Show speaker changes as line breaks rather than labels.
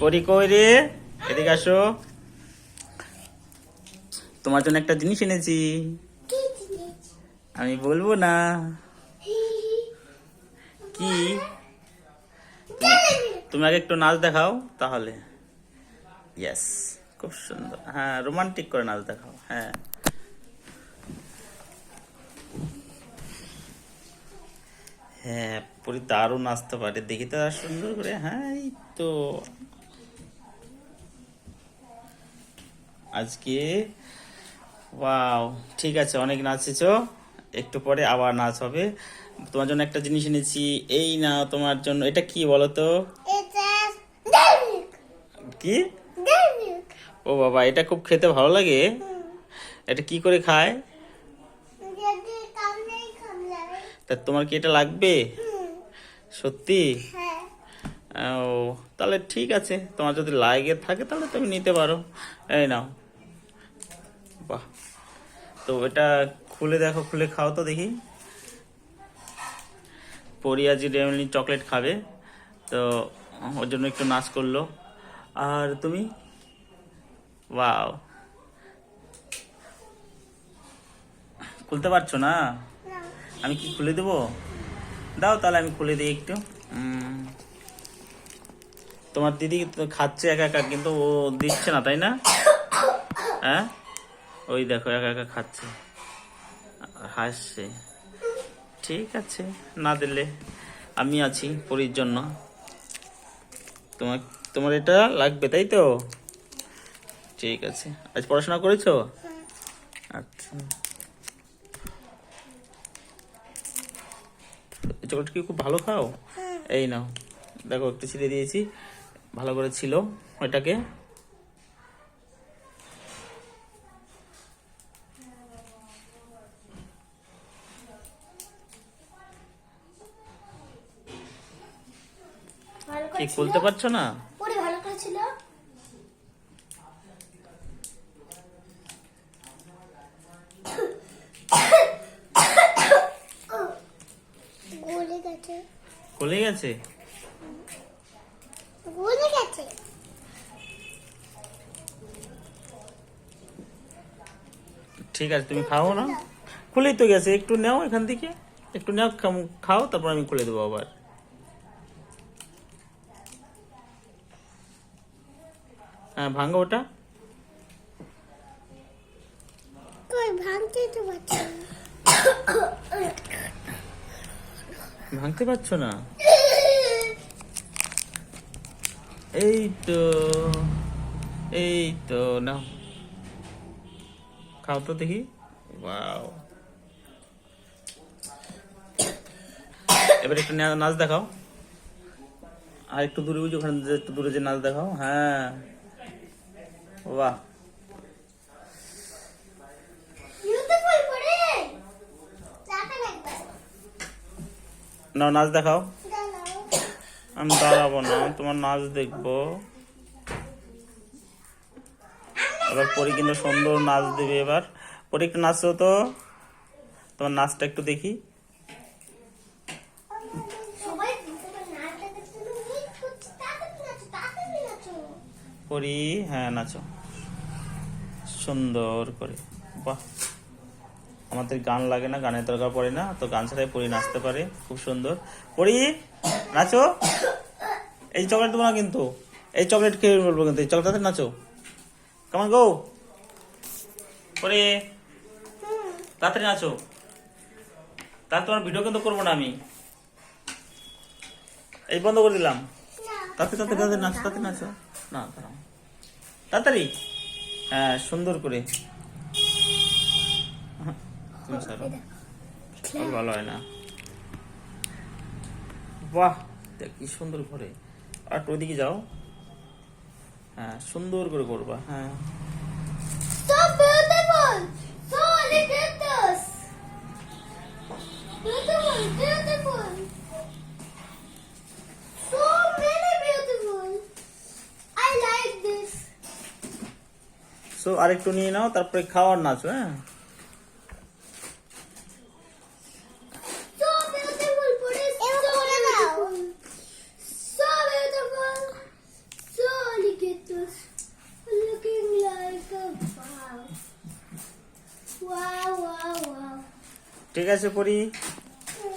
পরি কই রে? এদিকে আসো। তোমার জন্য একটা জিনিস এনেছি। আমি বলব না। কি? তুমি আগে একটু নাচ দেখাও তাহলে। ইয়েস খুব সুন্দর। হ্যাঁ রোমান্টিক করে নাচ দেখাও। হ্যাঁ। হ্যাঁ পুরি দারুণ নাচতে পারে। দেখি তো আর সুন্দর করে। হ্যাঁ এই তো। আজকে? ওয়াও ঠিক আছে অনেক নাচেছো। একটু পরে আবার নাচ হবে। তোমার জন্য একটা জিনিস এনেছি। এই না তোমার জন্য। এটা কি বলো তো কি? ও বাবা এটা খুব খেতে ভালো লাগে। এটা কি করে খায়? তা তোমার কি এটা লাগবে? সত্যি? ও তাহলে ঠিক আছে। তোমার যদি লাগে থাকে তাহলে তুমি নিতে পারো। এই নাও। বাহ। তো এটা খুলে দেখো খুলে খাও তো দেখি। পরিয়াজি রেমলি চকলেট খাবে। তো ওর জন্য একটু নাচ করল। আর তুমি? ওয়াও। খুলতে পারছ না? আমি কি খুলে দেবো? দাও তাহলে আমি খুলে দিই একটু। তোমার দিদি খাচ্ছে একা একা, কিন্তু ও দিচ্ছে না, তাই না? হ্যাঁ? ওই দেখো, একা একা খাচ্ছে। হাসছে। ঠিক আছে, না দিলে আমি আছি পরীর জন্য। তোমার তোমার এটা লাগবে, তাই তো? ঠিক আছে। আজ পড়াশোনা করেছ? আচ্ছা। চকলেট কি খুব ভালো খাও? এই নাও। দেখো, একটু ছিঁড়ে দিয়েছি। ভালো করে ছিল ওইটাকে কি খুলতে পারছ না
পরে ভালো করে ছিল গলে গেছে
খুলে গেছে
গলে গেছে।
ঠিক আছে তুমি খাও না? খুলেই তো গেছে একটু নাও এখান থেকে। একটু নাও খাও তারপর আমি খুলে দেবো আবার। হ্যাঁ ভাঙো ওটা।
ভাঙতে পারছ না
এই তো এই তো নাও খাও তো দেখি। ওয়াও। এবার একটু নাচ দেখাও। আর একটু দূরে বুঝি ওখানে যে একটু দূরে যে নাচ দেখাও। হ্যাঁ। বাহ। নাও নাচ দেখাও। আমি দাঁড়াবো না তোমার নাচ দেখব। এবার পরি কিন্তু সুন্দর নাচ দেবে এবার। পরি একটু নাচো তো। তোমার নাচটা একটু দেখি। পরি হ্যাঁ নাচো। সুন্দর করে বাহ। আমাদের গান লাগে না, গানের দরকার পড়ে না, তো গান ছাড়াই পরি নাচতে পারে, খুব সুন্দর। পরি, নাচো। এই চকলেট না কিন্তু। এই চকলেট খেয়ে বলব কিন্তু, এই চকলেট নাচো। কেমন গো পরে, তাড়াতাড়ি নাচো। তাহলে তোমার ভিডিও কিন্তু করব না আমি। এই বন্ধ করে দিলাম। তাতে তাতে তাতে নাচো তাতে নাচো। না তাড়াতাড়ি। হ্যাঁ সুন্দর করে। তুমি ছাড়ো। ভালো হয় না বাহ দেখ কি সুন্দর করে আর ওইদিকে যাও হ্যাঁ সুন্দর করে করবা হ্যাঁ
So beautiful. So look. Beautiful, beautiful. So many beautiful. I like this.
So আরেকটু নিয়ে নাও তারপরে খাওয়ার নাচো হ্যাঁ
shoes looking like a wow. Wow, wow, wow.
ঠিক আছে পরি